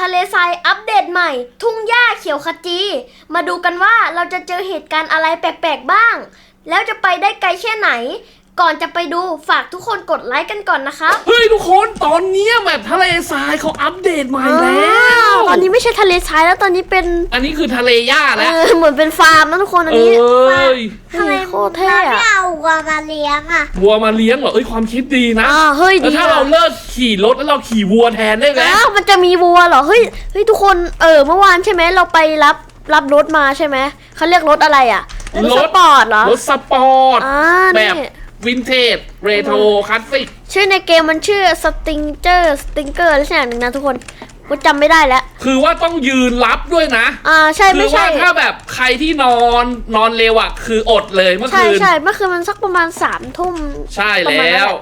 ทะเลทรายอัปเดตใหม่ ทุ่งหญ้าเขียวขจี มาดูกันว่าเราจะเจอเหตุการณ์อะไรแปลกๆบ้าง แล้วจะไปได้ไกลแค่ไหน ก่อนจะไปดูฝากทุกคนกดไลค์กันก่อนนะครับเฮ้ยทุกคนตอนเนี้ยแบบทะเลทรายเขาอัปเดตใหม่แล้อ้าวตอนนี้ไม่ใช่ทะเลทรายแล้วตอนนี้เป็นอันนี้คือทะเลหญ้าเอแล้ว อเหมือนเป็นฟาร์มนะทุกคนอันเอนี้้ยทำไมโคตรเท่เราไม่อะเอาวัวมาเลี้ยงอะวัวมาเลี้ยงเหรอเอ้ยความคิดดีนะอ่าเฮ้ยแล้วดีถ้าอะเราเลิกขี่รถแล้วเราขี่วัวแทนได้ไหมอ้าวมันจะมีวัวเหรอเฮ้ยเฮ้ยทุกคนเออเมื่อวานใช่ไหมเราไปรับรับรถมาใช่ไหมเขาเรียกรถอะไรอะรถสปอร์ตเหรอรถสปอร์ต อ่าแบนี่บ วินเทจ เรโทรคลาสสิก ชื่อในเกมมันชื่อ Stinger Stinger อะไรสักอย่างหนึ่งนะทุกคนกูจำไม่ได้แล้ว คือว่าต้องยืนรับด้วยนะ อ่าใช่คืไม่ว่าใช่ถ้าแบบใครที่นอนนอนเร็วอะคืออดเลยเมื่อใช่คืน ใช่เมื่อคืนมันสักประมาณสามทุ่มใช่ประมาณแล้นั้นว หะ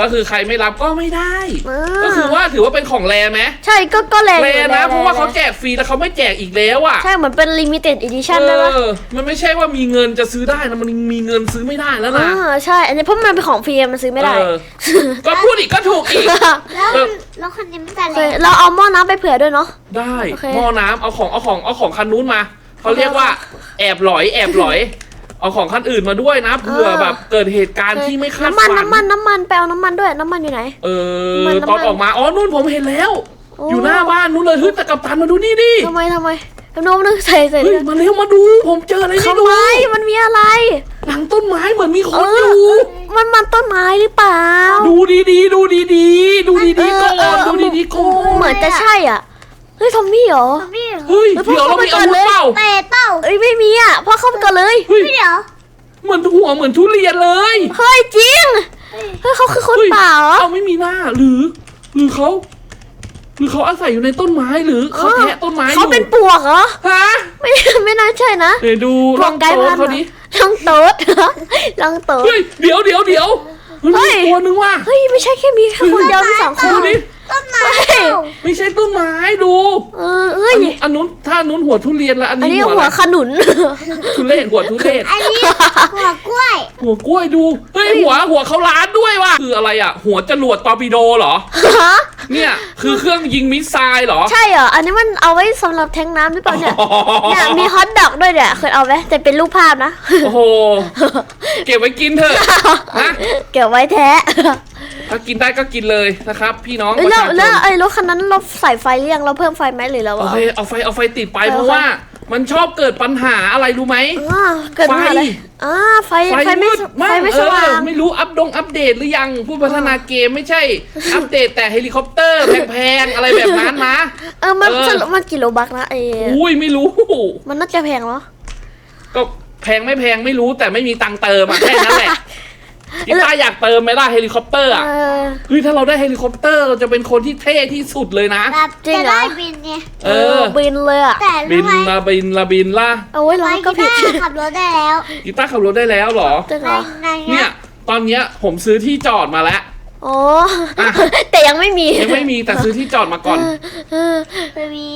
ก็คือใครไม่รับก็ไม่ได้ อ่าก็คือว่าถือว่าเป็นของแรไหมใช่ก็ก็แรงแรอยู่นะแงเพราะว่าเขาแงแจกฟรีแต่เขาไม่แจกอีกแล้วอะใช่เหมือนเป็น limited edition เอได้ปะอมันไม่ใช่ว่ามีเงินจะซื้อได้นะมันมีเงินซื้อไม่ได้แล้วนะอ่าใช่ อันนี้เพราะมันเป็นของฟรีมันซื้อไม่ได้ เออ ก็พูดอีกก็ถูกอีก แล้วเออแล้วคนนี้มันจะเคยเลี้ยงเราเอาหม้อน้ำไปเผื่อด้วยเนาะ ได้โอเคหม้อน้ำเอาของเอาของเอาของคันนู้นมาเขาเรียกว่า แอบหลอยแอบหลอย เอาของคันอื่นมาด้วยนะเผื่อแบบเกิดเหตุการณ์ที่ไม่คาดน้ำมันฝันน้ำมันน้ำมันไปเอาน้ำมันด้วยน้ำมันอยู่ไหน เออมันน้ำมันตอนออกมาอ๋อนู่นผมเห็นแล้วโอ้อยู่หน้าบ้านนู่นเลยเฮ้ยแต่กับตันมาดูนี่ดิทำไมทำไมน้ำนมนึกใส่ใส่เฮ้ยมาเร็วมาดู ผมเจออะไรไม่ทำรู้ไมมันมีอะไร หลังต้นไม้เหมือนมีคเอนออยู่มันมันต้นไม้หรือเปล่า ดูดีๆดูดีๆดูดีๆก่เอออนเออดูดีๆก่อนเหมือนจะใช่อะเฮ้ยทอมมี่เหรอซอมบี้เฮ้ยเฮ้ยเดี๋ยวเรามีพ่ออาเข้าวุไปธก่อนเลยเปล่าเปรตเปล่าเอ้ยไม่มีอะพ่อ เข้าไปก่อนเลยเฮ้ย เดี๋ยวเหมือนหัวเหมือนทุเรียนเลยเฮ้ยจริงเฮ้ยเขาคือคนเฮ้ยป่าเหรอ เอาไม่มีหน้าหรือ หรือเขาหรือเขาอาศัยอยู่ในต้นไม้หรือเขาแทะต้นไม้อเขายู่เป็นปวกเหรอ ฮะไม่ไม่น่าใช่นะเดี๋ยวดูปลวอกงไกลโต๊พัดนเขาธุ์ดิลังโต๊ดลังโต๊ด เฮ้ยเดี๋ยวเดี๋ยวเดี๋ยวมันเฮ้มียตัวนึงว่ะเฮ้ยไม่ใช่แค่มีแค่คนเดียวมีสองคดูนดิ ต้นไม้เปล่าไม่ใช่ต้นไม้ดูเออเอ้ย อันนู้นอันนู้นถ้าอันนู้นหัวทุเรียนแล้วอันอันนี้นี้หัวหัวอะไรขนุน ทุเรศหัวทุเรศอันนี้หัวกล้วย หัวกล้วยดูเฮ้ยหัวหัวเขาล้านด้วยว่ะคืออะไรอะ หัวจรวดตอร์ปิโดเหรอ ฮะ เนี่ย คือเครื่องยิงมิสไซล์เหรอ ใช่เหรอ อันนี้มันเอาไว้สำหรับแทงน้ำหรือเปล่าเนี่ยอ๋อ เนี่ยมีฮอทดอกด้วยเนี่ยเคยเอาไหมแต่เป็นรูปภาพนะ โอ้โห เก็บไว้กินเถอะนะเก็บไว้แท้ ถ้ากินได้ก็กินเลยนะครับพี่น้องปเอ้ยระแล้วชาชแล้วนไอ้รถคันนั้นเราใส่ไฟหรือยังเราเพิ่มไฟไหมหรือเราโอเอาเคเอาไฟเอาไฟติดไปเอาไฟเพราะว่า มันชอบเกิดปัญหาอะไรรู้ไหม อ่าเกิดมาอะไรไฟ อ่าไฟไฟไฟไม่มืดไฟมากไม่เอสว่างอไม่รู้อัปดงอัปเดตหรือยังผู้พัฒนาเกมไม่ใช่ อัปเดตแต่เฮลิคอปเตอร์แพงๆอะไรแบบนั้นนะ เออมันเออ สรุปมันกี่โลบักนะไอ้อุ้ยไม่รู้ มันน่าจะแพงเนาะก็แพงไม่แพงไม่รู้แต่ไม่มีตังค์เติมอะแค่นั้นแหละ กีตาร์อยากเติมไหมล่ะเฮลิคอปเตอร์อะเออเฮ้ยถ้าเราได้เฮลิคอปเตอร์เราจะเป็นคนที่เท่ที่สุดเลยนะ แบบจริงจะเหรอ ได้บินไงเออ บินเลยอะแต่บิรู้นไหมละบินละบินละเอาไว้ร้อไม่นก็กีผิดตาร์ขับรถได้แล้วกีตาร์ขับรถได้แล้วเหรอจริงเหในรอในเนี่เนี้ยยตอนเนี้ยผมซื้อที่จอดมาแล้วอ๋ออะ แต่ยังไม่มียังไม่มีแต่ซื้อที่จอดมาก่อน เออจะมี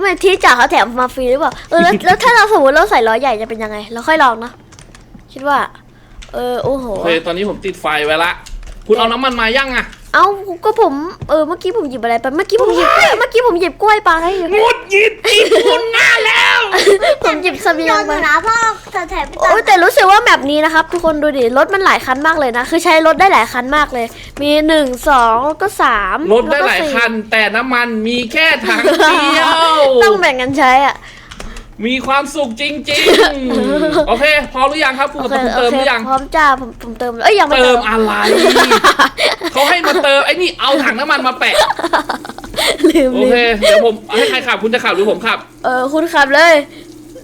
ไม่ที่จ่าเขาแถมมาฟรีหรือเปล่าเออแล้วแล้วถ้าเราสมมติเราใส่ล้อใหญ่จะเป็นยังไง เราค่อยลองนะคิดว่า เออโอ้โหโอเคตอนนี้ผมติดไฟไว้ละ คุณเอาน้ำมันมายังอะเอ้าก็ผมเออเมื่อกี้ผมหยิบอะไรไปเมื่อกี้ผมหยิบกล้วยเมื่อกี้ผมหยิบกล้วยไปงดหยิดอีกคุณหน้าแล้วผมหยิบเสบียโดงนอไปยู่นะพ่อจะแถมพี่โอ้ยแต่รู้สึกว่าแบบนี้นะครับทุกคนดูดิรถมันหลายคันมากเลยนะ คือใช้รถได้หลายคันมากเลย มีหนึ่งสองแล้วก็สามรถได้หลายแวก็สี่คัน แต่น้ำมันมีแค่ถังเดียวต้องแบ่งกันใช้อะ มีความสุขจริงๆ โอเคพอหรือยังครับคุณโอกับเคคุณเติมหรือยังพร้อมจ้าผมผมเติมเอ้ยยังไม่เติเติมมอะไรเขาให้มาเติมไอ้นี่เอาถังน้ำมันมาแปะลืมโอลืเคมเดี๋ยวผมให้ใครขับคุณจะขับหรือผมขับ เออคุณขับเลย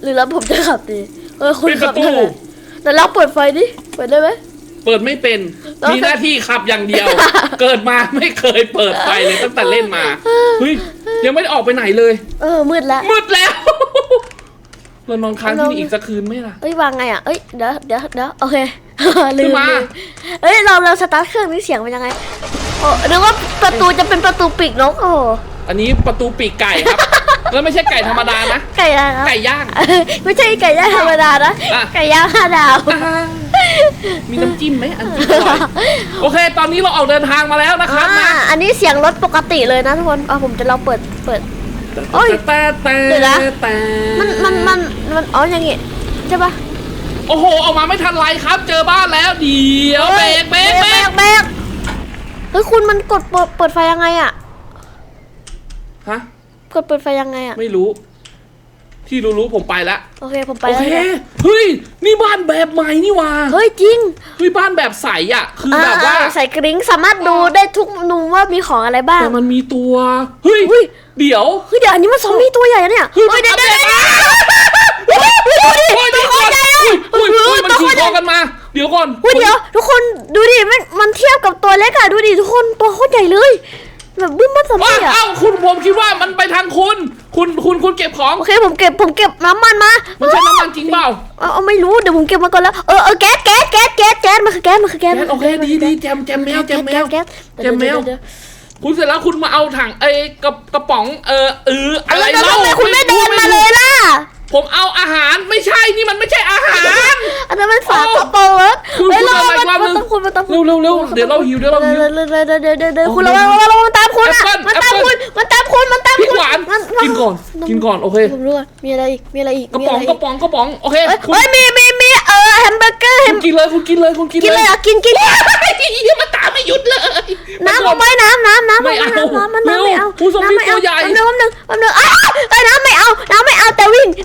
หรือแล้วผมจะขับดีเออคุณปิดปขับระตูได้เลยแต่เราเปิดไฟดิเปิดได้ไหมเปิดไม่เป็นแล้วมีหน้าที่ขับอย่างเดียว เกิดมาไม่เคยเปิดไฟเลยตั้งแต่เล่นมาเฮ้ยยังไม่ได้ออกไปไหนเลย เออมืดแล้วมืดแล้ว เรานอนค้างที่นี่อีกสักคืนไหมล่ะ เอ้ยวางไงอะเอ้ยเดี๋ยวเดี๋ยวเดี๋ยวโอเค ลืขึ้มนมา ลืมเอ้ยเราเราสตาร์ทเครื่องนี่เสียงเป็นยังไงโอ้นึกว่าประตูจะเป็นประตูปีกนกโอ้อันนี้ประตูปีกไก่ครับ แล้วไม่ใช่ไก่ธรรมดานะ ไก่อะไรนะไก่ย่างเอ้ยไม่ใช่ไก่ย่างธรรมดานะอะ ไก่ย่างห้าดาวอ่ามีน้ำจิ้มไหมอันจิ้มอร่อยโอเค ตอนนี้เราออกเดินทางมาแล้วนะครับอ่านะอันนี้เสียงรถปกติเลยนะทุกคนอะผมจะลองเปิด เปิด โอ้ยแต่แต่เดี๋ยวนะแต่มันมันมันมันอ๋ออย่างงี้ใช่ปะโอ้โหออกมาไม่ทันไรครับ เจอบ้านแล้วเดี๋ยวเบรกเบรกเบรกเบรกเฮ้ยคุณมันกดเปิดเปิดไฟยังไงอะฮะกดเปิดไฟยังไงอะไม่รู้ ที่รู้ๆผมไปแล้วโอเคผมไปโอแล้วเคเนี่ยเฮ้ยนี่บ้านแบบใหม่นี่หว่าเฮ้ยจริงเฮ้ยบ้านแบบใสอะ คือแบบว่า อ่าใส่กริ้งสามารถดูได้ทุกมุมว่ามีของอะไรบ้าง แต่มันมีตัวเฮ้ยอุ้ย เดี๋ยวเฮ้ยเดี๋ยวอันนี้มันซอมบี้ตัวใหญ่อะเนี่ยเฮ้ยเฮ้ยเดี๋ยวมันเดี๋ยวอัปเดเดี๋ยวตเดี๋ยวเฮ้ยเดี๋ยวก่อนอุ้ยอุ้ยอุ้ยมันตัวขี่โคตรคใหญ่อกันมา เดี๋ยวก่อนเฮ้ยเดี๋ยวทุกคนดูดิมันมันเทียบกับตัวเล็กอะดูดิทุกคนตัวโคตรใหญ่เลย แบบบึ้มบ้ามซอมอ้าบี้วอะอ้าวคุณผมคิดว่ามันไปทางคุณ คุณคุณคุณเก็บของ โอเคผมเก็บผมเก็บน้ำมันมามันใช่น้ำมันจริงเปล่าเอาเอาไม่รู้เดี๋ยวผมเก็บมาก่อนแล้วเออเออแก๊สแก๊สแก๊สแก๊สแก๊สมันคือแก๊สมันคือแก๊สแก๊สโอเคดีดีแจมแจมแมวแจมแมว แก๊สแจมแมวเดี๋ยคุณเสร็จแล้วคุณมาเอาถังไอ้กระกระป๋องเออเออๆอะไรแล้วเล่าทำไมคุณไม่เดินมาเลยล่ะ ผมเอาอาหารไม่ใช่นี่มันไม่ใช่อาหาร อันนั้นมันฝากระโปรงรถคุณเฮ้ยคุณเราเอาอะไรมันวะมันต้องคุณมันต้องคุณเร็วเร็วเร็วเดี๋ยวเราหิวเดี๋ยวเราหิว เดี๋ยวเดี๋ยวเดี๋ยวเดี๋ยวเดี๋ยวเดี๋ยวโอ้คุณระวังระวังระวังมันตามคุณอะ แอปเปิ้ลมันตามแอปเปิ้คุลณมันตามคุณ มันตามพริกคุณหวานมักินก่อนกินก่อนโอเค ผมรู้ว่ามีอะไรอีก มีอะไรอีก กระมีป๋องไรกระป๋องกระป๋องโอเคเอ้ยคุณเอ้ย มี มี มี เออแฮมเบอร์เกอร์แฮคุมณกินเลยคุณกินเลยคุณกินกินเลยเหรอะกินกินยังมาตามไม่หยุดเลย น้ำเอาไว้น้ำน้ำน้ำไม่เอาน้ำน้ำมันน้ำไม่เอาเร็วผู้ทรงน้ำไม่เอาตัวใหญ่ แป๊บนึงแป๊บนึงแป๊บนึงอ้าว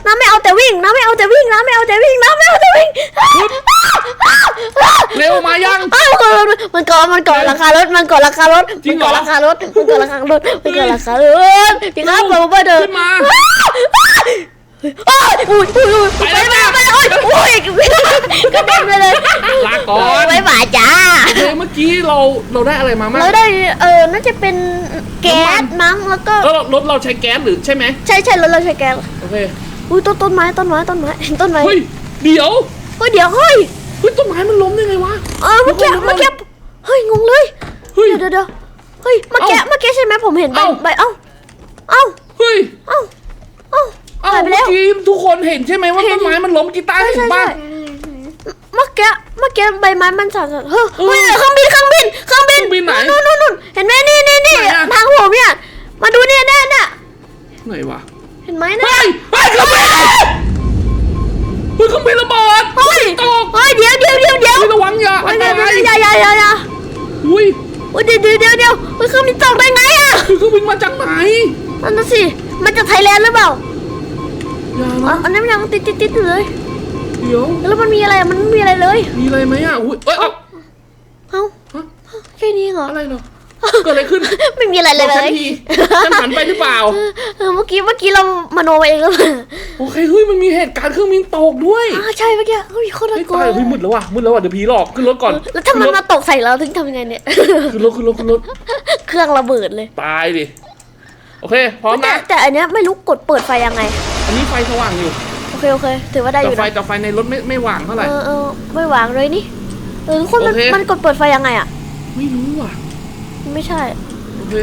เอาแต่วิ่งน้ำไม่เอาแต่วิ่งน้ำไม่เอาแต่วิ่งน้ำไม่เอาแต่วิ่งน้ำไม่เอาแต่วิ่งเร็วมายังอ้าวมันมันก่อมันก่อราคารถมันก่อราคารถจริมังนเหรก่ออราคารถมันก่อราคารถมันก่อราคารถพี่ครับผมมาเดินขึ้นมาโอ้ยอุ้ยอุ้ยอุ้ยไปแล้วไปจ้ะไปโอ้ยอุ้ยกระเด็นไปเลยลาก่อนไว้บ่ายจ้าโอเคเมื่อกี้เราเราได้อะไรมามั่งแล้วได้เออน่าจะเป็นแก๊สมั้งแล้วก็แล้วรถเราใช้แก๊สหรือใช่ไหมใช่ใช่รถเราใช้แก๊สโอเค อุ้ยต้นต้นไม้ต้นไม้ต้นไม้ต้นไม้เฮ้ยเดี๋ยวเฮ้ยเดี๋ยวเฮ้ยเฮ้ยต้นไม้มันล้มได้ไงวะเออเมื่อกี้เมื่อกี้เฮ้ยงงเลยเฮ้ยเดี๋ยวเดี๋ยวเฮ้ยเมื่อกี้เอ้าเมื่อกี้ใช่ไหมผมเห็นใบเอ้าใบเอ้าเอ้าเฮ้ยเอ้าเอ้าเอ้าหายไปเมื่แล้อวกี้ทุกคนเห็นใช่ไหมว่าเห็นต้นไม้มันล้มกีตาร์ใช่เห็นใช่ป่ะใช่เมื่อกี้เมื่อกี้ใบไม้มันสั่นๆเฮ้ยเออเฮ้ยเครื่องบินเครื่องบินเครื่องบินเครื่องบินไหนนู่นนู่นนู่นเห็นไหมนี่นี่นี่ไหนอะทางผมเนี่ยมาดูเนี่ยเนี่ยเนี่ยไหนวะ เห็นไหมนะเฮ้ยเฮ้ยเครื่องบินเฮ้ยเครื่องบินระเบิดเฮ้ยตกเฮ้ยเดี๋ยวเดี๋ยวเดี๋ยวเดี๋ยวเฮ้ยระวังอย่าเฮ้อัยนตเดี๋ยวรายเดี๋ยวอย่าอย่าอย่าอย่าอุ้ยเฮ้ยเดี๋ยวเดี๋ยวเดี๋ยวเดี๋ยวเฮ้ยเครื่องบินตกได้ไงอะเครื่องบินมาจากไหนนั่นน่ะสิมันจะไทยแลนด์หรือเปล่าอย่าอ๋อนะอันนั้นมันยังติดติดติดอยู่เลยเดี๋ยวแล้วมันมีอะไรอะมันไม่มีอะไรเลยมีอะไรไหมอะอุ้ยเอ้ยเอ้าเอ้าฮะแค่นี้เหรออะไรเหรอ เกิดอะไรขึ้นไม่มีอะไรบเลอกฉันยทีฉันหันไปหรือเปล่า เออเมื่อกี้เมื่อกี้เรามโนไปเองแล้วโอเคเฮ้ยมันมีเหตุการณ์เครื่องบินตกด้วยอ่าใช่เมื่อกี้เฮ้ยโคตรเฮ้ยน่ากลัวตายเฮ้ยมืดแล้วว่ะมืดแล้วว่ะเดี๋ยวผีหลอกขึ้นรถก่อนแล้วถ้ามันมาตกใส่เราถึงทำยังไงเนี่ย ขึ้นรถขึ้นรถขึ้นรถเครื่องระเบิดเลยตายดิโอเค พร้อมแต่นะแต่อันเนี้ยไม่รู้กดเปิดไฟยังไง อันนี้ไฟสว่างอยู่โอเคโอเค ถือว่าได้อแต่ยู่ไฟนะแต่ไฟในรถไม่ไม่ว่างเท่าไหร่ เออเออไม่วางเลยนี่เออทุกคนมันโอเค มันกดเปิดไฟยังไงอะไม่รู้อะ ไม่ใช่โอเค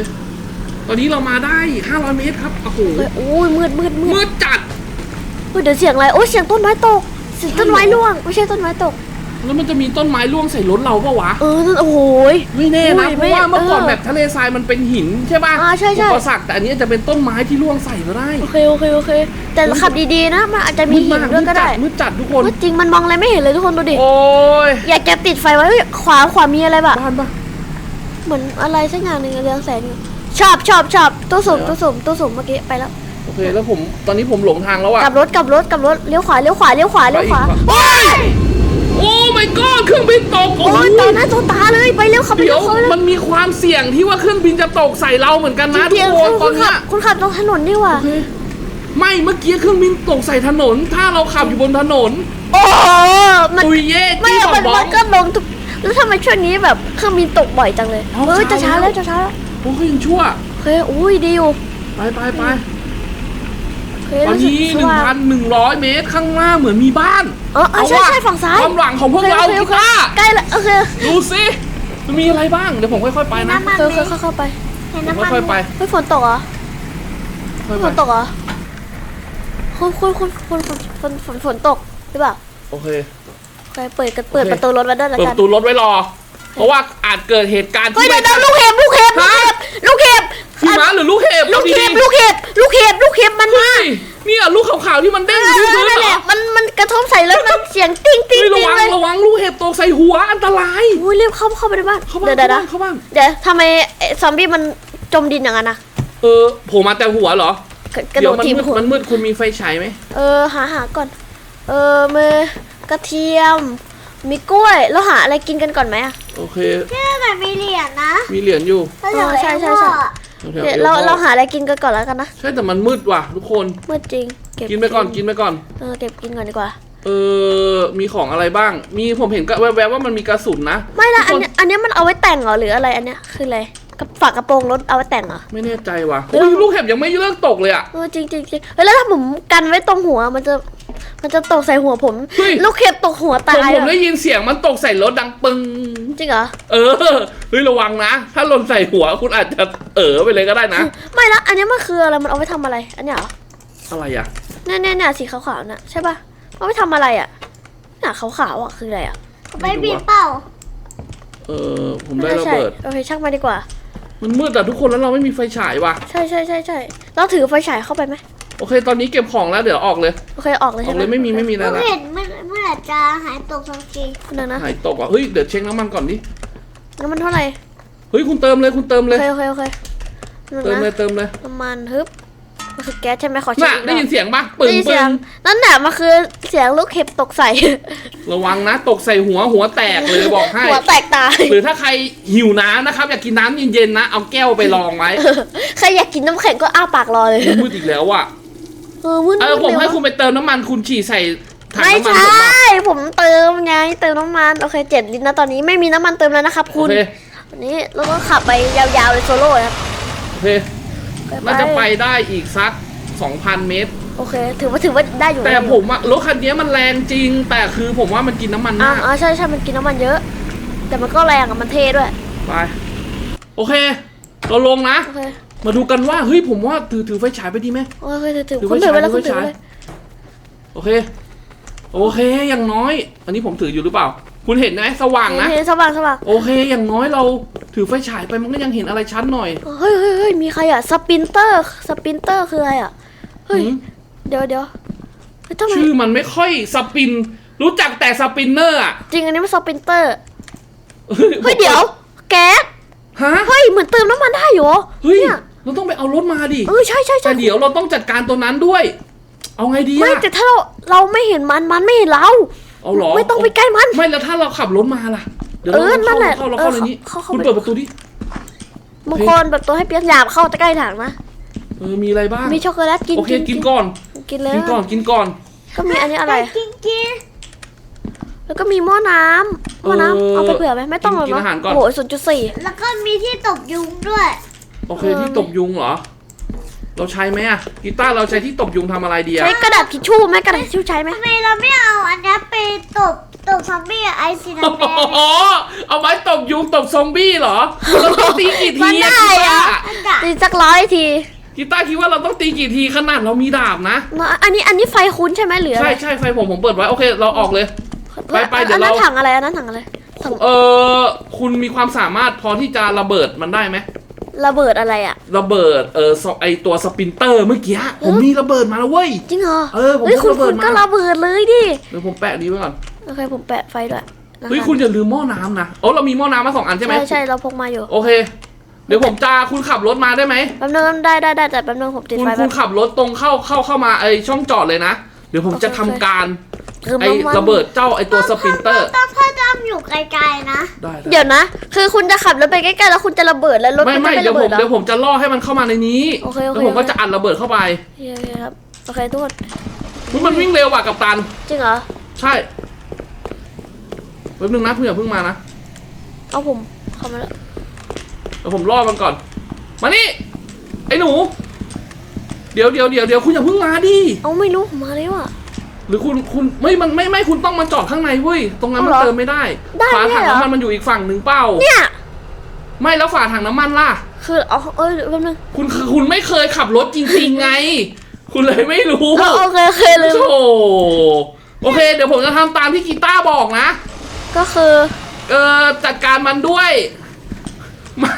ตอนนี้เรามาได้ 500 เมตรครับโอ้โหเฮ้ยโอ้ยมืดมืดมืดมืดจัด เฮ้ยเดี๋ยวเสียงอะไรโอ้ยเสียงต้นไม้ตกเสียงต้นไม้ร่วงไม่ใช่ต้นไม้ตก แล้วมันจะมีต้นไม้ร่วงใส่รถเราปะวะ เออนั่นโอ้โหย ไม่แน่นะ อุ้ยเพราะว่าไม่เมื่อก่อนเออแบบทะเลทรายมันเป็นหินใช่ป่ะอ่าใช่ใช่อุปสรรคแต่อันนี้จะเป็นต้นไม้ที่ร่วงใส่เราได้โอเคโอเคโอเค แต่ขับดีๆนะมันอาจจะมีหินมืด้วยดก็จัได้ดมืดจัดทุกคนมืดจริงมันมองอะไรไม่เห็นเลยทุกคนดูดิ โอ้ย อยากจะติดไฟไว้เฮ้ยขวาขวามีอะไรแบบบ้านปะ เหมือนอะไรสักอย่างหนึ่งเรืองแสงอยู่ชอบชอบชอบตู้สุ่มเดี๋ยวตู้สุ่มตู้สุ่มเมื่อกี้ไปแล้วโอเคแล้วผมตอนนี้ผมหลงทางแล้วอะกลับรถกลับรถกลับรถเลี้ยวขวาเลี้ยวขวาเลี้ยวขวาเลี้ยวขวาโอ้ยโอ้ my god เครื่องบินตกโอ้ยตอนหน้าต่อตาเลยไปเร็วขับไปเดี๋ยเร็ววเขาเลยมันมีความเสี่ยงที่ว่าเครื่องบินจะตกใส่เราเหมือนกันนะทุเดี๋กยวคนตคุอนณเนี้ขัยบคุณขับตรงถนนดีกว่าโอเคไม่เมื่อกี้เครื่องบินตกใส่ถนน ถ้าเราขับอยู่บนถนนโอ้โหมันตุยเย่ไม่จี้บอมักนบอมักนก็ลงทุก แล้วทำไมช่วงนี้แบบเครื่องบินตกบ่อยจังเลย เอาเฮ้ยจะเช้าช้าแล้แล้ว วจะช้าแล้วโอ้ยยังชั่วโอเคอุ้ยดีอยู่ไปไปไปโอเคตอนนี้รู้สึกหนึ่งว่าพันหนึ่งร้อยเมตรข้างหน้าเหมือนมีบ้านเออเออใช่ว่ะใช่ฝั่งซ้ายความหวังของพวกเราโอคกีโอคตาร์ใกล้ละโอเคดูสิมันมีอะไรบ้าง เดี๋ยวผมค่อยๆไปนะน้ำมันเออไหมเข้าเข้าไปเห็นผมน้ำมันค่อยๆไปเฮ้ยฝนตกเหรอค่อยๆฝไปนตกเหรอคุณคุณคุณคุณฝนฝนฝนฝนตกหรือเปล่าโอเค เคยเปิดกันเปิดโอเคประตูรถไว้ด้วยละเปิดกัปนระตูรถไว้รอ เพราะว่าอาจเกิดเหตุการณ์เฮ้ยที่เดี๋ยวเดี๋ยวลูกเห็บลูกเห็บลูกเห็บลูกเห็บหิมะหรือลูกเห็บลูเอากดีเห็บลูกเห็บลูกเห็บลูกเห็บมันมาๆเฮ้ยเนี่ยลูกขาวๆที่มันเด้งอยู่ที่พื้นนั่นเหแหรอละมันมันกระทบใส่แล้วมันเสียงติ้งติ้งเฮ้ยระติ้งวังเลยระวังลูกเห็บตกใส่หัวอันตราย อุ้ยรีบเข้าเข้าไปในบ้านเข้าบ้าเดี๋ยนวเดี๋ยวเข้านะบ้านเข้าบ้านเดี๋ยวทำไมไอ้ซอมบี้มันจมดินอย่างนั้นนะเออโผล่มาแต่หัวเหรอกระกระเดี๋โดยวดมันทีมมืดหัวมันมืดคุณมีไฟฉายไหมเออหาหาก่อน เออมือ กระเทียม มีกล้วยแล้วหาอะไรกินกันก่อนไหมอะ โอเคที่นั่นน่ะมีเหรียญนะมีเหรียญอยู่แล้วเดี๋ยวอ๋อใช่ไอ้ใช่พ่อใช่แถวๆเดี๋ยวอวเราพ่อเราหาอะไรกินกันก่อนแล้วกันนะใช่แต่มันมืดว่ะทุกคนเมื่อจริงเก็บกินไปก่อนกินไปก่อน เออเก็บกินก่อนดีกว่า เออมีของอะไรบ้าง มีผมเห็นก็แวบๆว่ามันมีกระสุนนะไม่ละทุอักนคเนี้ยอันเนี้ยมันเอาไว้แต่งเหรอหรืออะไรอันเนี้ยคืออะไรกระฝากระโปรงรถเอาไว้แต่งเหรอ ไม่แน่ใจว่ะเฮ้ยโอ้ยลูกเห็บยังไม่เลิกตกเลยอะ เออจริงจริงจริงเฮ้ยแล้วถ้าผมกันไว้ตรงหัวมันจะ มันจะตกใส่หัวผม เฮ้ย ลูกเห็บตกหัวผตามยผมอะได้ยินเสียงมันตกใส่รถดังปึ้ง จริงเหรอ เออ เฮ้ยระวังนะ ถ้าหล่นใส่หัวคุณอาจจะเออไปเลยก็ได้นะ ไม่ละอันเนี้ยมันคืออะไรมันเอาไว้ทำอะไร อันเนี้ยเหรออะไรอะ เนี่ยเนี่ยเนี่ยสีขาวๆน่ะใช่ป่ะเอาไว้ทำอะไรอะเนี่ยขาวๆอะคืออะไรอะไปบินเปล่า เออ ผมได้ระใช่เบิด โอเคช่างมาดีกว่า มันมืดอะทุกคนแล้วเราไม่มีไฟฉายว่ะ ใช่ใช่ใช่ใช่เราถือไฟฉายเข้าไปไหม โอเค ตอนนี้เก็บของแล้วเดี๋ยวออกเลย โอเคออกเลยออใช่กไหมเลยไม่มีไม่มีหแล้วนูนะเห็นเมื่อเมื่อไหร่จะหายตกสักทีหนึ่งนะหายตกอะเฮ้ยเดี๋ยวเช็คน้ำมันก่อนดิ น้ำมันเท่าไหร่เฮ้ยคุณเติมเลยคุณเติมโอเลย เคโอเคโอเคหนึ่งเติมเลยนะเติมเลยน้ำมันฮึบมันคือแก๊สใช่ไหมขอเช็คน่ะอีกรได้อบยินเสียงปะปึ้ได้งยินปึ้เสียงงนั่นแหละมันคือเสียงลูกเห็บตกใส่ระวังนะ ตกใส่หัวหัวแตกเลยบอกให้ หัวแตกตาย หรือถ้าใครหิวน้ำนะครับ อยากกินน้ำเย็นๆนะ เอาแก้วไปรองไว้ ใครอยากกินน้ำแข็งก็อ้าปากรอเลย มืดอีกแล้วอะ เออมึนเออผมเลยวะให้คุณไปเติมน้ำมันคุณฉี่ใส่ถังไม่น้ำมันใช่ผมมาผมเติมไงเติมน้ำมันโอเคเจ็ดลิตรนะตอนนี้ไม่มีน้ำมันเติมแล้วนะครับโอคุณเค วันนี้เราก็ขับไปยาวๆเลยโซโล่ครับโอเคน่าจะไปได้อีกสัก 2,000 เมตร โอเค ถือว่าถือว่าได้อยู่แต่ได้อยู่ ผมอะรถคันนี้มันแรงจริง แต่คือผมว่ามันกินน้ำมันอ่ามาก อ่าใช่ใช่มันกินน้ำมันเยอะ แต่มันก็แรงอะมันเท่ด้วย ไป โอเค เราลงนะ โอเค มาดูกันว่าเฮ้ยผมว่าถือถือไฟฉายไปดีไหม โอเคถือถือถือคุณไฟถือฉายไว้แล้วถืคุอณไฟถือฉายไว้เลยโอเค โอเคอย่างน้อย อันนี้ผมถืออยู่หรือเปล่า คุณเห็นไหมสว่างนะ เห็นสว่างสว่างโอเค อย่างน้อยเราถือไฟฉายไปมันก็ยังเห็นอะไรชัดหน่อย เฮ้ยเฮ้ยเฮ้ยมีใครอะสปินเตอร์สปินเตอร์คืออะไรอะเฮ้ยหืม เดี๋ยวเดี๋ยวเฮ้ยทำไมชื่อมันไม่ค่อยสปิน รู้จักแต่สปินเนอร์อะจริงอันนี้มันสปินเตอร์เฮ้ยเดี๋ยว แก๊สฮะ เฮ้ยเหมือนเติมน้ำมันได้อยู่เหรอเฮ้ย เนี่ย เราต้องไปเอารถมาดิเออใช่ใช่ใช่แต่เดี๋ยวเราต้องจัดการตัวนั้นด้วย เอาไงดีไม่อะแต่ถ้าเราเราไม่เห็นมันมันไม่เห็นเรา เอาเหรอไม่ต้องไปใกล้มัน ไม่แล้วถ้าเราขับรถมาล่ะเดี๋ยวเอเราอเข้านั่นแหละเข้าเราเข้าเออในนี้เข้าเข้าคุณไป เปิดประตูดิ บางคนแบบตัวให้เปียกหยาบเข้าใกล้ถังนะ เออมีอะไรบ้างมีช็อกโกแลตกินโอเคกินก่อน กินเลยกินก่อนกินก่อน ก็มีอันนี้อะไร กินกินแล้วก็มีหม้อน้ำหม้อน้ำเอาไปเผื่อไหมไม่ต้องหรอกกินเนาะอาหารก่อน โอ้โหศูนย์จุดสี่แล้วก็มีที่ตกยุงด้วย โอเคเออที่ตบยุงเหรอ เราใช้ไหมอะกีตาร์เราใช้ที่ตบยุงทำอะไรดีอะใช้กระดาษทิชชู่ไหมกระดาษทิชชู่ใช้ไหมทำไมเราไม่เอาอันนี้ไปตบตบซอมบี้กับไอซีนัโอ้นแมโหนเอาไว้ตบยุงตบซอมบี้เหรอเราต้องตีกี่ทีอะกีตาร์อันจ่ะตีสักร้อยทีกีตาร์คิดว่าเราต้องตีกี่ทีขนาดเรามีดาบนะเนอะอันนี้อันนี้ไฟคุ้นใช่ไหมหรืออะใช่ไรใช่ไฟผมผมเปิดไว้โอเคเราออกเลย ไปไปเดี๋ยวอันนั้นเรา ถังอะไรอันนั้นถังอะไรถังเออคุณมีความสามารถพอที่จะระเบิดมันได้ไหม ระเบิดอะไรอะ ระเบิดเออซไอตัวสปินเตอร์เมื่อกี้ผมมีระเบิดมาแล้วเว้ย จริงเหรอเออผมเฮ้ยคุณระเบิคุดณมาก็ระเบิดเลยดิเดี๋ยวผมแปะนี้ไว้ก่อนโอเคผมแปะไฟด้วยนะะเฮ้ยคุณอย่าลืมหม้อน้ำนะโอ้เรามีหม้อน้ำมาสองอันใช่ไหมใช่ใช่เราพกมาอยู่โอเค เดี๋ยวผมจะคุณขับรถมาได้ไหมแป๊บนึงได้ได้ได้แต่แป๊บนึงผมติดคุณไฟคุแป๊ณบขับรถตรงเข้าเข้าเข้ามาไอช่องจอดเลยนะเดี๋ยวผมจะทำการ คือไอมันระเบิดเจ้าไอตัวสปินเตอร์ต้องพ่อจำอยู่ไกลๆนะ ได้ได้เดี๋ยวนะ คือคุณจะขับรถไปใกล้ๆแล้วคุณจะระเบิดแล้วรถไม่มันไม่จะไม่เดี๋ยวระผเบิมดเหรอ เดี๋ยวผมจะล่อให้มันเข้ามาในนี้โอเคโอเค แล้วผมก็โอเคจะอัดระเบิดเข้าไปโอเคโอเคครับโอเคทุกคนอุ๊ยมันวิ่งเร็วกว่ากับตัน จริงเหรอใช่แป๊บนึงนะเพิ่งอย่าเพิ่งมานะเอาผมเข้ามาแล้วเดี๋ยวผมล่อมันก่อน มานี่ไอ้หนู เดี๋ยวเดี๋ยวเดี๋ยวเดี๋ยวคุณอย่าเพิ่งมาดิเอาไม่รู้ผมมาแล้วอะ หรือคุณคุณไม่มันไม่ไม่คุณต้องมาจอดข้างในเว้ยตรงนั้นมันเอาเหรอเติมไม่ได้ได้ฝาไม่ถังเหรอ น้ำมันมันอยู่อีกฝั่งหนึ่งเป้า เนี่ย ไม่แล้วฝาถังน้ำมันล่ะ คือเอาเอ้ยแป๊บนึงคุณคือคุณไม่เคยขับรถจริงๆไง คุณเลยไม่รู้เอาโอเคโอเคเลย โธ่โอเค เดี๋ยวผมจะทำตามที่กีตาร์บอกนะ ก็คือ เออจัดการมันด้วยไม่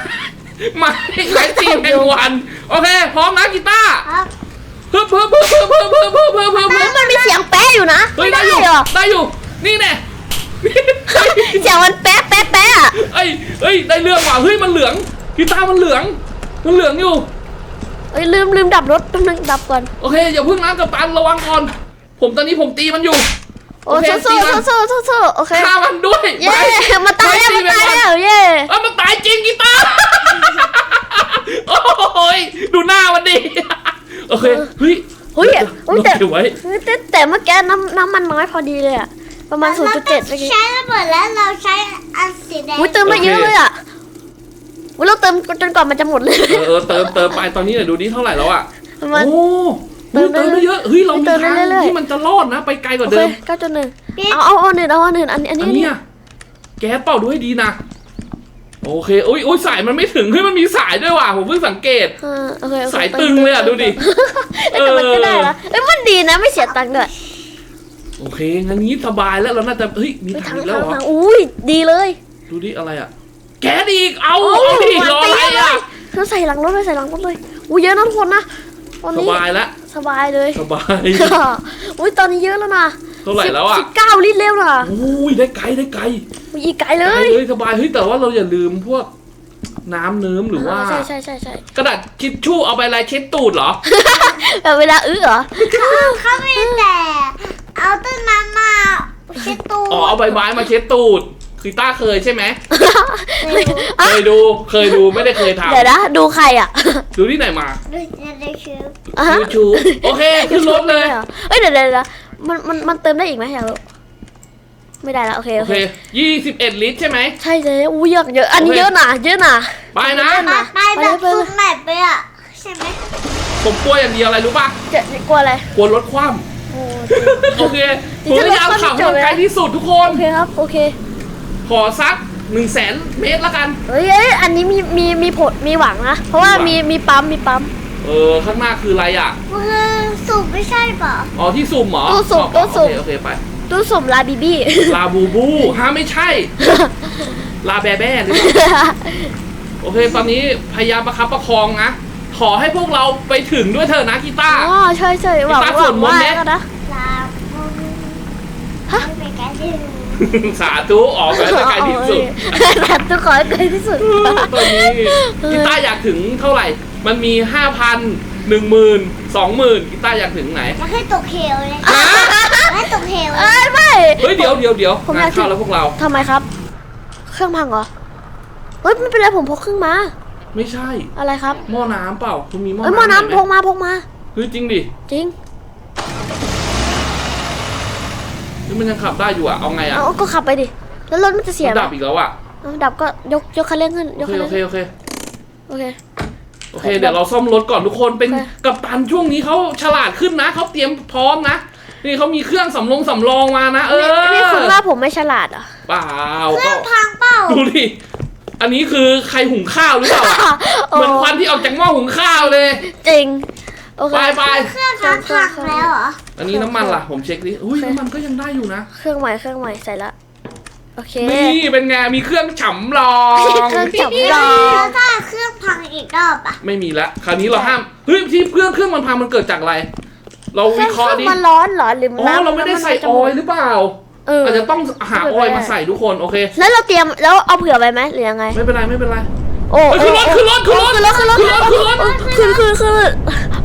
ไม่ไอทีมแห่งวัน โอเค พร้อมนะกีตาร์ครับ เพิ่มเพิ่มเพิ่มเพิ่มเพิ่มเพิ่มเพิ่มเพิ่มเพิ่มเฮ้ยมันมีเสียงแป๊ะอยู่นะเฮ้ยไม่ได้ได้อยู่เหรอได้อยู่ นี่แน่เสียงมันแป๊ะแป๊ะแป๊ะอะเอ้ยเอ้ยได้เรื่องว่ะเฮ้ยมันเหลืองกีตาร์มันเหลือง มันเหลืองอยู่เอ้ยลืมลืมดับรถต้องนึงดับก่อนโอเคอย่าเพิ่งนะกับตันระวังก่อน ผมตอนนี้ผมตีมันอยู่โอ้โอเคสู้ตีสู้มันสู้สู้สู้โอเคฆ่ามันด้วยเย้ไปมาตายแล้วไปมาตายตีแล้วเย้เอ้ยมันตายจริงกีตาร์โอ้ยดูหน้ามันดิ โอเคเฮ้ยเฮ้ยเฮ้ยแต่เก็บไว้เฮ้ยแต่แต่เมื่อกี้น้ำน้ำมันน้อยพอดีเลยอะประมาณเราต้อง0.7เมื่อกี้ใช้ระเบิดแล้วเราใช้อันสีแดงอุ้ยเติมมาเยอะเลยอะอุ้ยเราเติมจนกว่ามันจะหมดเลยเออเออเติมเติมไปตอนนี้เดี๋ยวดูนี่เท่าไหร่แล้วอะประมาณโอ้เฮ้ยเติเติมมได้เยอะเฮ้ยเรามีเติมทางเรื่อยๆที่มันจะรอดนะ ไปไกลกโอว่าเคเดิมเก้าจุดหนึ่งเอาเอาเอาหนึ่งเอาเอาหนึ่งอันนี้อันนี้อันเนี้ยแก๊สเป่าดูให้ดีนะ โอเคโอ้ยโอ้ยสายมันไม่ถึงเฮ้ยมันมีสายด้วยว่ะผมเพิ่งสังเกตเออโอเคโอเคสายตึงเลยอะดูดิ เอ้ยแต่มันก็ได้ละเอ้ยมันดีนะไม่เสียตังค์ด้วยโอเคงั้นนี้สบายแล้วเราน่าจะเฮ้ยมีไปถัทางงอีกแล้วทางเหรอทางอุ้ยดีเลยดูดิอะไรอะ แก๊สอีกเอาเอาดิรออะไรอะเธอใส่หลังรถเลยใส่หลังรถเลยอุ้ยเยอะนะทุกคนนะตอนสนี้บายแล้วสบายเลยสบาย อุ้ยตอนนี้เยอะแล้วนะเท่าไหร่แล้วอะสิบเก้าลิตรแล้วนะโอ้ยได้ไกลได้ไกล อุ้ยอีกไกลเลไกลยเลยสบายเฮ้ยแต่ว่าเราอย่าลืมพวกน้ำเนิ้มหรือว่า ใช่ใช่ใช่ใช่กระดาษทิชชู่เอาไปอะไรเช็ดตูดเหรอ แบบเวลาอื้อเหรอ เขามีแต่เอาต้นน้ำมาเช็ดตัวอ๋อเอาใบไม้มาเช็ดตูดคือต้าเคยใช่ไหมไม่รู้เคยดูเคยดูไม่ได้เคยทเดี๋ยวนะ ดูใครอะำดูที่ไหนมาดูจะได้เชื่ออะฮะ YouTube โอเคขึ้นรถเลยหรอเอ้ยเดี๋ยวเดี๋ยวเดี๋ยวมันมันมันเติมได้อีกไหมอยากรู้ ไม่ได้ละโอเคโอโอเคเคยี่สิบเอ็ดลิตรใช่ไหม ใช่เลยอู้เยอะเยอะอันนี้โอเค เยอะนะเยอะนะ ไปนะไปไปแบบไปเลยฟุตแมปไปอะใช่ไหมผมกลัวอย่างเดียวอะไรรู้ป่ะจะจะกลัวอะไรกลัวรถคว่โอ้ำโอเคผมพยายามขับให้มันไกลที่สุดทุกคน โอเคครับโอเค ขอสักหนึ่งแสนเมตรละกันเฮ้ยเอ้ยอันนี้มีมีมีผลมีหวังนะ เพราะว่ามีมีปั๊มมีปั๊มเออ ข้างหน้าคืออะไรอะมันคือสูบไม่ใช่เปล่า อ๋อที่สุ่มเหรอตู้สุ่มอ๋อตู้สุ่มโอเคโอเคไป ตู้สมลาบีบี้ ลาบูบูฮะไม่ใช่ ลาแบแบ้หรือเปล่า โอเค ตอนนี้พยายามประคับประคองนะ ขอให้พวกเราไปถึงด้วยเถอะนะกีตาร์ อ๋อใช่ใช่หวังมีตาหส่วัวนงบนว่าไหมแล้วกันนะลาบุญฮะไม่เป็นการดื้อสาธุออกไปให้ไกลที่สุดแบบตัวขอให้ไกลที่สุดตอนนี้กีตาร์อยากถึงเท่าไหร่ มันมีห้าพันหนึ่งหมื่นสองหมื่นกีตาร์อยากถึงไหนแล้วให้ตกเหวเลยฮะให้ ตกเหวเอ้ยไม่ เฮ้ยเดี๋ยวเดี๋ยวเดี๋ยวผมอางายนถึเข้างแล้วพวกเรา ทำไมครับ เครื่องพังเหรอ เฮ้ยไม่เป็นไรผมพกเครื่องมา ไม่ใช่ อะไรครับ หม้อน้ำเปล่า คุณมีหม้อเอ้ยหม้อน้ำน้ำพกมาพกมา เฮ้ยจริงดิจริงเฮ้ยมันยังขับได้อยู่อะเอาไงอะเอาก็ขับไปดิ แล้วรถมันจะเสียมันไหมดับอีกแล้วอะเอาดับก็ยกยกคันเร่งขึ้น ยโอกเค คันโอเร่งเคขึ้นโอเค โอเค โอเค เดี๋ยวเราซ่อมรถก่อนทุกคน เป็นโอเค กัปตันช่วงนี้เขาฉลาดขึ้นนะ เขาเตรียมพร้อมนะ นี่เขามีเครื่องสำรองสำรองมานะ เออนี่คุณว่าผมไม่ฉลาดเหรอเปล่าเครื่ก็องพังเปล่าดูดิอันนี้คือใครหุงข้าวหรือเปล่าอะเหมือนควันที่ออกจากหม้อหุงข้าวเลย จริง โอเค ไปไปเครื่องพังพังแล้วเหรออันนี้น้ำมันล่ะผมเช็คดิอุ้ยโอเคน้ำมันก็ยังได้อยู่นะ เครื่องใหม่เครื่องใหม่ใส่ละโอเค นี่เป็นไงมีเครื่องฉำรอง เครื่องจับรอแล้วถ้าเครื่องพังอีกรอบอะไม่มีละ คราวนี้เราห้ามเฮ้ยที่เครื่องเครื่องมันพังมันเกิดจากอะไร เราเครื่วิองเคราะห์ดิมันร้อนเหรอหรืออ๋อน้ำเราไม่ได้ใส่น้ำนอจะหอมยล์หรือเปล่าเอออาจจะต้องหาไม่อเป็นไรอยล์มาใส่ทุกคนโอเคแล้วเราเตรียมแล้วเอาเผื่อไว้ไหมหรือยังไง ไม่เป็นไรไม่เป็นไรโอ้เฮ้ยขึ้นรถขึ้นรถขึ้นรถขึ้นรถขึ้นรถขึ้นรถขึ้นรถขึ้นขึ้นขึ้น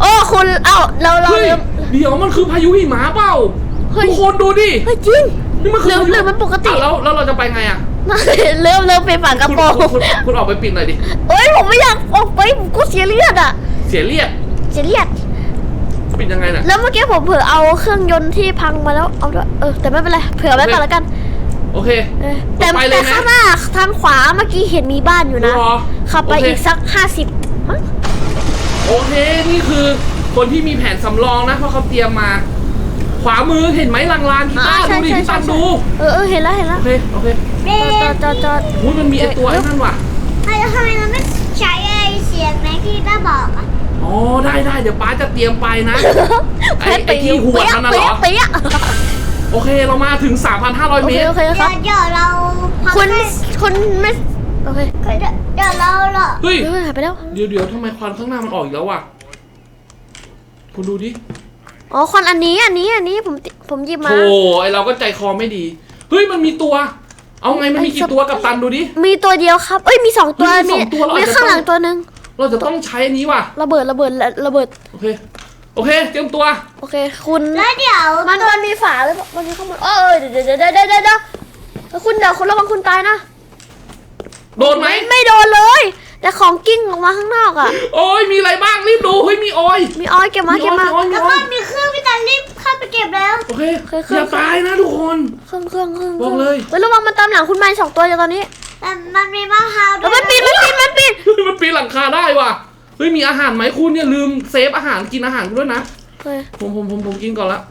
โอ้คุณเอ้าเราเราเฮ้ยเริ่มเดี๋ยวมันคือพายุหิมะเปล่าเฮ้ย ทุกคนดูดิเฮ้ยจริง นี่มันคือเริ่มพายุเริ่มมันปกติ อะแล้วแล้วเราจะไปไงอะเริ่มเริ่มเป็นฝากระคุณโปรงคุณคุณคุณออกไปปิดหน่อยดิเอ้ยผมไม่อยากออกไปผมก็เสียเลือดอะเสียเรียกเสียเลือด ปิดยังไงน่ะ แล้วเมื่อกี้ผมเผื่อเอาเครื่องยนต์ที่พังมาแล้วเอาด้วยเออแต่ไม่เป็นไรเผื่อไว้ก่อนแล้วกันโอเค เออแต่ไปเลแต่ยไหมข้างหน้าทางขวาเมื่อกี้เห็นมีบ้านอยู่นะรอขับไปโเคอีกสักห้าสิบโอเค นี่คือคนที่มีแผนสำรองนะ เพราะเขาเตรียมมา ขวามือเห็นไหมลางๆกีตาร์ดูดิพี่ตันดู เออเออเห็นแล้วเห็นแล้วโอเค โอเคเบ๊จอดจอดจอด อุ้ยมันมีไอตัวไอ้นั่นว่ะ ทำไมเราไม่ใช้ไอเสียงแม็กที่ป้าบอกอะ อ๋อได้ได้เดี๋ยวป้าจะเตรียมไปนะ ไอ้ไอ้ที่หัวดนั่นน่ะเหรอเปี๊ยะเปี๊ยะโอเคเรามาถึง 3,500 โอเมเคตร โอเคครับ เดี๋ยวเราพักคุณให้คุณไม่โอเคเดี๋ยวเดี๋ยวเราเราเฮ้ยเฮ้ยหายไปแล้ว เดี๋ยวเดี๋ยวทำไมควันข้างหน้ามันออกอีกแล้ววะ คุณดูดิอ๋อควันอันนี้อันนี้อันนี้ผมติผมหยิบมา โธ่ไอเราก็ใจคอไม่ดี เฮ้ยมันมีตัว เอาไงมันมีกี่ตัวกับตันดูดิ มีตัวเดียวครับ เอ้ยมีสองตัวเฮ้ยมีมีสองตัวเรามีอาจจะข้างหลังตัวหนึ่ง เราจะต้องใช้อันนี้ว่ะ ระเบิดระเบิดระระเบิด โอเค โอเค เตรียมตัว โอเค คุณ แล้วเดี๋ยวมันมันมีฝาหรือเปล่ามันมีข้างบนเออเดี๋ยวเดี๋ยวเดี๋ยวเดี๋ยวเดี๋ยวเดี๋ยวแล้วคุณเดี๋ยวคุณระวังคุณตายนะ โดนไหม ไม่โดนเลย แต่ของกิ้งออกมาข้างนอกอะ โอ้ยมีอะไรบ้างรีบดู เฮ้ยมีออย มีออยเก็บมามีอเก็บอยมามีออยมีแล้วอก็อยมีเครื่องพี่ตันรีบเข้าไปเก็บแล้วโอเคเคยเคยอย่าตายนะทุกคน เครื่องเครื่องเครื่องบอกเลยเฮ้ยระวังมันตามหลังคุณมาสองตัวอยู่ตอนนี้ แต่มันมีมะพร้าวด้แล้ววยมันปีนมันปีนมันปีนเฮ้ยมันปีนหลังคาได้ว่ะเฮ้ยมีอาหารไหมคุณเนี่ยลืมเซฟอาหารกินอาหารคุณด้วยนะเฮ้ยผมผมผมผมกินก่อนละ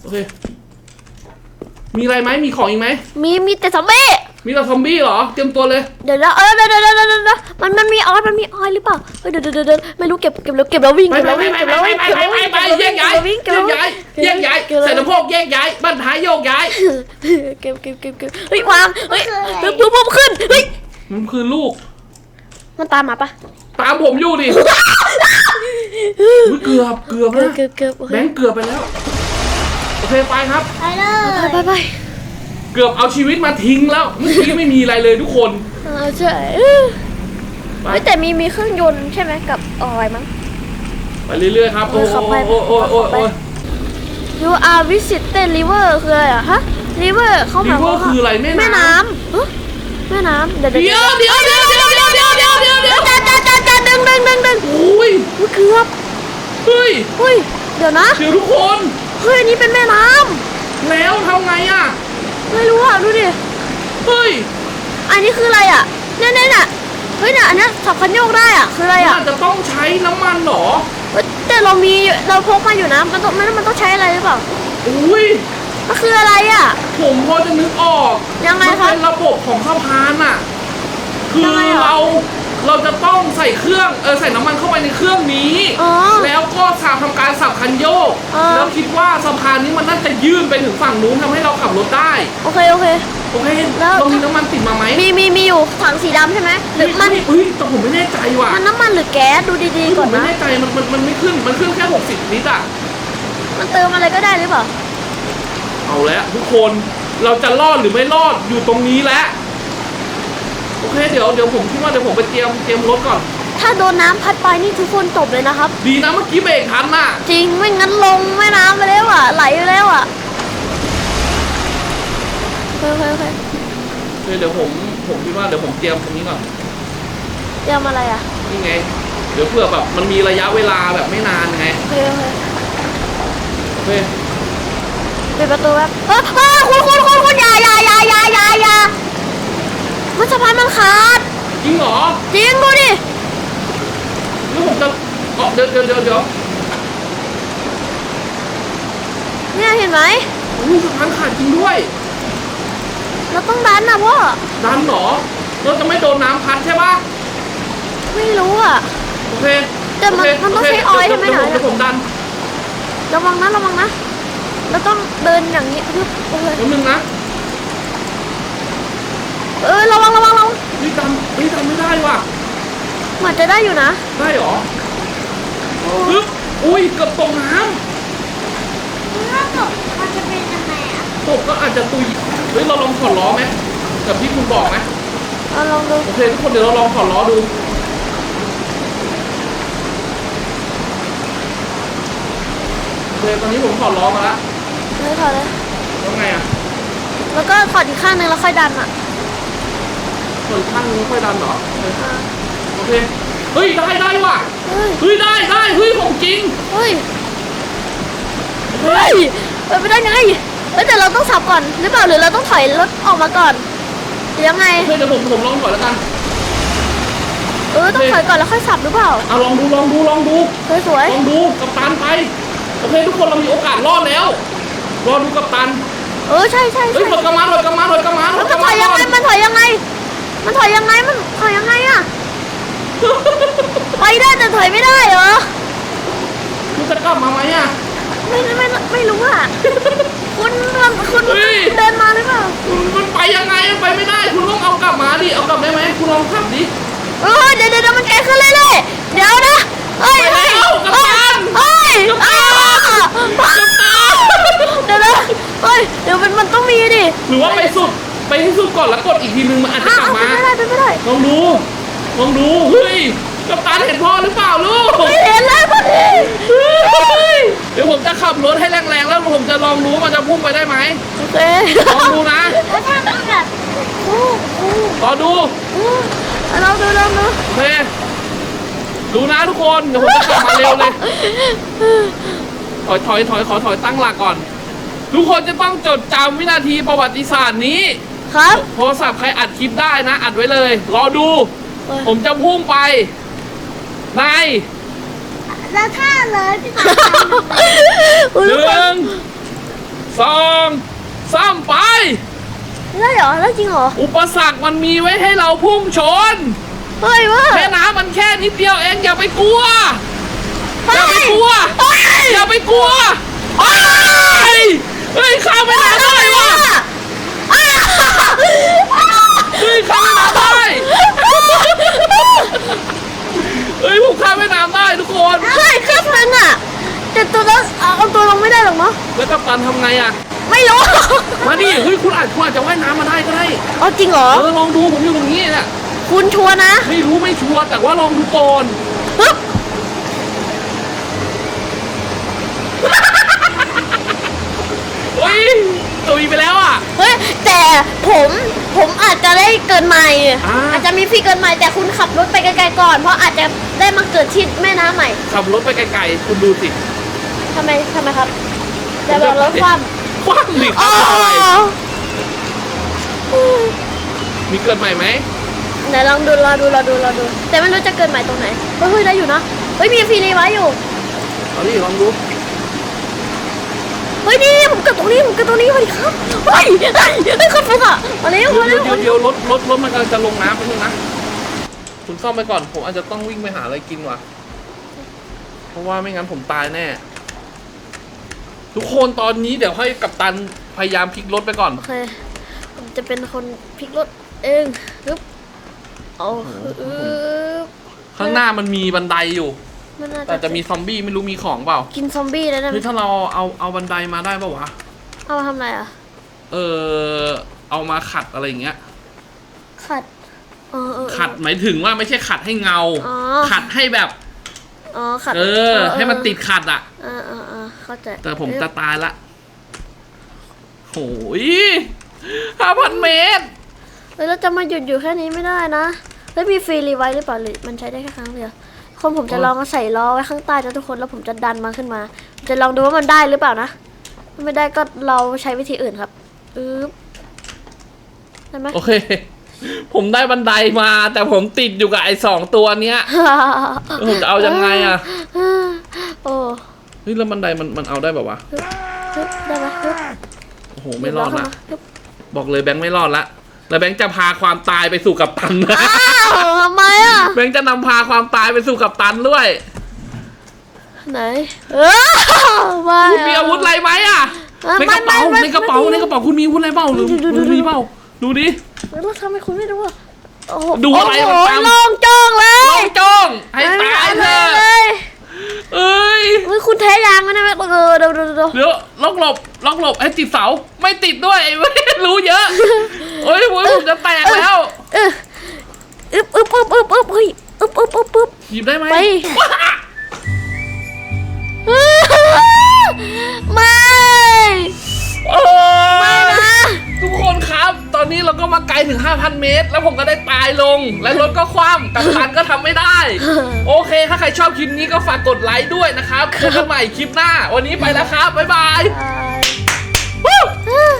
โอเคมีอะไรไหมมีของอีกไหมมีมีแต่ซอมบี้ มีแต่ซอมบี้เหรอ เตรียมตัวเลย เดี๋ยวนะเออเดี๋ยวเดี๋ยวเดี๋ยวเดี๋ยวเดี๋ยวมันมันมีออยมันมีออยหรือเปล่าเฮ้ยเดี๋ยวเดี๋ยวเดี๋ยวเดี๋ยวไม่รู้เก็บเก็บแล้วเก็บแล้ววิ่งไปเก็บไปแล้วไปวิ่งไปเก็บไปแล้วไปวิ่งไปเก็บไปแล้วแยวิ่งกเก็บย้ายแล้ววิ่งแยกย้ายเก็บแยกย้ายแล้วใส่สะโพกแยกย้ายบ้านท้ายโยกย้ายเก็บเก็บเก็บเก็บเฮ้ยวางเฮ้ยเฮ้ยปุ๊บปุ๊บขึ้นเฮ้ยมันคือลูก มันตามมาปะตามผมอยู่ดิอุ๊ยเกือบเกือบเกือบนะเกือบเกือบโอเคแบงค์เกือบไปแล้วโอเคไปครับไปเลไปยไปไป เกือบเอาชีวิตมาทิ้งแล้วเมื่อกี้ไม่มีอะไรเลยทุกคนเออใช่ไปเฮ้ยแต่มีมีเครื่องยนต์ใช่ไหมกับออยมั้ง ไปเรื่อยๆครับ โอ้เออขับไปโอ้โอ้โอ้โอ้ You are visited river คืออะไรอะฮะ river เขาหรีมายเวคอวามร์ว่าคืออะไรแม่แม่น้น้ำฮะแม่น้ำเดี๋ยวำเดี๋ยวเดี๋ยวเดี๋ยวเดี๋ยวเดี๋ยวเดี๋ยวเดี๋ยวเดี๋ยวเดี๋ยวจ้าจ้าจ้าจ้าดึงดึงดึงดึงอุ้ยอุ๊ยเกือบเฮ้ยเฮ้ยเดี๋ยวนะเดี๋ยวทุกคนเฮ้ยอันนี่เป็นแม่น้แล้วทำไงอะำ ไม่รู้อะดูดิ เฮ้ยอันนี้คืออะไรอะเนี่ยเนี่ยเนี่ยเฮ้ยเนี่ยอันเนี้ยสับคันโยกได้อะคืออะไรอะมันจะต้องใช้น้ำมันเหรอเฮ้ยแต่เรามีเราพกมาอยู่นะมันต้องมันมันต้องใช้อะไรหรือเปล่าอุ้ยมันคืออะไรอะ ผมพอจะนึกออกยังไงมันคะ เป็นระบบของสะพานอะ คือยังไงอะเรา เราจะต้องใส่เครื่องเออใส่น้ำมันเข้าไปในเครื่องนี้ อ๋อแล้วก็สาทำการสับคันโยกอ่าแล้วคิดว่าสะพานนี้มันน่าจะยื่นไปถึงฝั่งนู้นทำให้เราขับรถได้ โอเคโอเค โอเคแล้ว เรามีน้ำมันติดมาไหมมีมีมีอยู่ถังสีดำใช่ไหมหรือมันเฮ้ยแต่ผมไม่แน่ใจว่ะมันน้ำมันหรือแก๊สดูดีๆผก่อมนไม่นะ แน่ใจมันมันมันไม่ขึ้นมันขึ้นแค่ 60 ลิตรอะมันเติมอะไรก็ได้หรือเปล่า เอาแล้วทุกคนเราจะรอดหรือไม่รอดอยู่ตรงนี้แล้ว โอเคเดี๋ยวเดี๋ยวผมคิดว่าเดี๋ยวผมไปเตรียมเตรียมรถก่อน ถ้าโดนน้ำพัดไปนี่ทุกคนจบเลยนะครับ ดีนะเมื่อกี้เบรกทันน่ะจริงไม่งั้นลงแม่น้ำไปแล้วอะไหลไปแล้วอะโอเคโอเคโอเคเฮ้ยเดี๋ยวผมผมคิดว่าเดี๋ยวผมเตรียมตรงนี้ก่อนเตรียมอะไรอะนี่ไง เดี๋ยวเพื่อแบบมันมีระยะเวลาแบบไม่นานไงโอเคโอเคโอเคปิดประตูแป๊บเออเออคุณคุณคุณคุณอย่าอย่าอย่าอย่าอย่าอย่า มันสะพานมันขาดจริงเหรอจริงดูดิแล้วผมจะเอ๋อเดี๋ยวเดี๋ยวเดี๋ยวเดี๋ยวเนี่ยเห็นไหมอุ้ยสะพานขาดจริงด้วย เราต้องดันนะพ่อดันเหรอเราจะไม่โดนน้ำพัดใช่ปะไม่รู้อะ โอเคแต่มันโเคมันต้องโเคใช้ออยล์ใช่ไหมเดี๋วหน่อยเดี๋ยวผมดันระวังนะระวังนะเราต้องเดินอย่างนี้ฮึบโอเคแป๊บนึงนะ เออระวังระวังระวังนี่ดันนี่ดันไม่ได้ว่ะเหมือนจะได้อยู่นะได้เหรอปึ๊บอุ้ยเกือบตกน้ถ้าตกมันจะเป็นยังไงอะำตกก็อาจจะตุยเฮ้ยเราลองถอดล้อไหมแบบที่คุณบอกไหมเอาลองดูโอเคทุกคนเดี๋ยวเราลองถอดล้อดูโอเคตอนนี้ผมถอดล้อมาแล้วเลยถอดเลยแล้วไงอะแล้วก็ถอดอีกข้างหนึงแล้วค่อยดันอะ ถอดข้างนึงค่อยดันเหรออ่าโอเคเฮ้ยได้ได้ว่ะเฮ้ยเฮ้ยได้ได้เฮ้ยของจริงเฮ้ยเฮ้ยเปิดไปได้ไงเฮ้ยแต่เราต้องสับก่อนหรือเปล่าหรือเราต้องถอยรถออกมาก่อนหรือยังไงโอเคเดี๋ยวผมผมลองถอดแล้วกันเออต้องถอยก่อนแล้วค่อยสับหรือเปล่าอะลองดูลองดูลองดูสวยสวยลองดูกับตันไปโอเคทุกคนเรามีโอกาสรอดแล้วรอดูกับตัน เออใช่ใช่เฮ้ยใช่ถอยกลับมาถอยกลับมาถอยกลับมาถมัอนยกจะลับถมาอยยังไงก่อนมันถอยยังไง มันถอยยังไง มันถอยยังไงอะไปได้แต่ถอยไม่ได้เหรอคุณจะกลับมาไหมอะไม่ไม่ไม่ไม่รู้อะคุณมันคุณเฮ้ย เดินมาหรือเปล่ามันไปยังไงมันไปไม่ได้ คุณต้องเอากลับมาดิ เอากลับได้ไหมคุณลองขับดิ เออเดี๋ยวเดี๋ยวเดี๋ยวมันไกลขึ้นเรื่อยๆเดี๋ยวนะเฮ้ยไปเฮ้ยแล้วกัปตันเฮ้ยกัปตัน อ้าวเดี๋ยวนะเฮ้ยเดี๋ยวมันมันต้องมีดิ หรือว่าไปสุด ไปให้สุดก่อนแล้วกดอีกทีนึงมันอาจจะอ้าวกลับมาไม่ได้ไม่ได้ลองดูลองดูเฮ้ยกัปตันเห็นพ่อหรือเปล่าลูกไม่เห็นเลยพอดีเฮ้ยเดี๋ยวผมจะขับรถให้แรงๆแล้วผมจะลองดูว่ามันจะพุ่งไปได้ไหมโอเคลองดูนะแล้วถ้ามันแบบโอ้โหรอดูลองดูลองดูโอเคดูนะทุกคนเดี๋ยวผมจะขับมาเร็วเลยถอยถอยถอยขอถอยตั้งหลักก่อน ทุกคนจะต้องจดจำวินาทีประวัติศาสตร์นี้ ครับ โทรศัพท์ใครอัดคลิปได้นะ อัดไว้เลย รอดูเออผมจะพุ่งไป ในแล้วถ้าเลยพี่ตาอุ๊ยหทุกคนนึ่งสองสามไปได้เหรอได้จริงเหรอ อุปสรรคมันมีไว้ให้เราพุ่งชน เฮ้ยว่าแม่น้ำมันแค่นิดเดียวเองอย่าไปกลัว อย่าไปกลัว อย่าไปกลัวเฮ้ยเฮ้ยข้ามไม่น้ำได้ว่ะ เฮ้ยข้ามไม่น้ำได้เฮ้ยผมข้ามไม่น้ำได้ทุกคนเฮ้ยเครื่องนึงอะ แต่ตัวนั้นเอาเอาตัวลงไม่ได้หรอกเนาะแล้วกัปตันทำไงอะ ไม่รู้ มาดิเฮ้ยคุณอาจคุณอาจจะว่ายน้ำมาได้ก็ได้ เอาจริงเหรอ เออลองดูผมอยู่ตรงนี้เนี่ยคุณชัวร์นะไม่รู้ไม่ชัวร์แต่ว่าลองดูก่อนปึ๊บเฮ้ยตุยไปแล้วอะ เฮ้ยแต่ ผมผมอาจจะได้เกิดใหม่ อ่า อาจจะมีฟรีเกิดใหม่แต่คุณขับรถไปไกลๆก่อน เพราะอาจจะได้มาเกิดที่แม่น้ำใหม่ขับรถไปไกลๆคุณดูสิทำไมทำไมครับเดี๋ยวเรารถคว่ำคว้างดิอ๋ออะไรมีเกิดใหม่ไหมไหนลองดูรอดูรอดูรอดู แต่ไม่รู้จะเกิดใหม่ตรงไหนเฮ้ยเฮ้ยได้อยู่นะเฮ้ยมีฟรีรีไว้อยู่ เอาดิลองดูเฮ้ยนี่ผมเกิดตรงนี้ผมเกิดตรงนี้สวัสดีครับเฮ้ยเฮ้ยเฮ้ยคนฟุกอะมาเร็วเดี๋ยวมาเร็เดี๋ยววเดี๋ยวรถรถรถมันกำลังจะลงน้ำไปนึงนะคุณซ่อมไปก่อนผมอาจจะต้องวิ่งไปหาอะไรกินว่ะ เพราะว่าไม่งั้นผมตายแน่ ทุกคนตอนนี้เดี๋ยวให้กัปตันพยายามพลิกรถไปก่อน โอเคผมจะเป็นคนพลิกรถเองปึ๊บเอาอึ๊บข้างหน้ามันมีบันไดอยู่ มันน่าแต่จะมีซอมบี้ไม่รู้มีของเปล่ากินซอมบี้แล้วนะเฮ้ยถ้าเราเอาเอาบันไดมาได้ป่าวะ เอามาทำอะไรอะ เออเอามาขัดอะไรอย่างเงี้ย ขัดเออเออเออ ขัดหมายถึงว่าไม่ใช่ขัดให้เงา อ๋อ ขัดให้แบบ อ๋อขัดเออ ให้มันติดขัดอะเออเออเออเข้าใจแต่ผมเอ๊ะจะตายละโหยห้าพันเมตรเฮ้ยเราจะมาหยุดอยู่แค่นี้ไม่ได้นะแล้วมีฟรีรีไว้หรือเปล่าหรือมันใช้ได้แค่ครั้งเดียว คนผมจะลองมาใส่ล้อไว้ข้างใต้นะทุกคนแล้วผมจะดันมันขึ้นมาจะลองดูว่ามันได้หรือเปล่านะถ้าไม่ได้ก็เราใช้วิธีอื่นครับอึ๊บได้ไหมโอเค ผมได้บันไดมา แต่ผมติดอยู่กับไอ้สองตัวเนี้ยแล้วผมจะเอายังไงอะโอ้เฮ้ยแล้วบันไดมันมันเอาได้แบบวะฮึบได้ไหมฮึบโอ้โหไม่รอดละฮึบบอกเลยแบงค์ไม่รอดละแล้วแบงค์จะพาความตายไปสู่กับตันอ้าวทำไมอะแบงค์จะนำพาความตายไปสู่กับตันด้วยไหนเออไม่คุณมีอาวุธอะไรไหมอะเออในกระเป๋าไม่ไม่ในกระเป๋าไม่มีในกระเป๋าคุณมีอาวุธอะไรเปล่าหรือดูดูดูดูดิเปล่าดูดิแล้วทำไมคุณไม่ดูอะโอ้โหดูอะไรโอ้โหมันตามลองจ้องเลลอยงจ้องให้ตายเถเลอะยเอ้ยเฮ้ยคุณแท้ยางไหมนะเออเดี๋ยวเดี๋ยวเดี๋ยวเดี๋ยวล็อกหลบล็อกหลบให้ติดเสาไม่ติดด้วยไอ้เว้ยรู้เยอะโอ้ยโอ้ยผมจะแตกแล้วเอออึ๊บอึ๊บอึ๊บอึ๊บอึ๊บเฮ้ยอึ๊บอึ๊บอึ๊บอึ๊บหยิบได้ไหมไปว้าไม่โอ้ไม่ยนะ ทุกคนครับ ตอนนี้เราก็มาไกลถึง 5,000 เมตร แล้วผมก็ได้ตายลง และรถก็คว่ำกับตันก็ทำไม่ได้ โอเค ถ้าใครชอบคลิปนี้ก็ฝากกดไลค์ด้วยนะครับเจอกันใหม่คลิปหน้า วันนี้ไปแล้วครับ บ๊ายบาย Bye.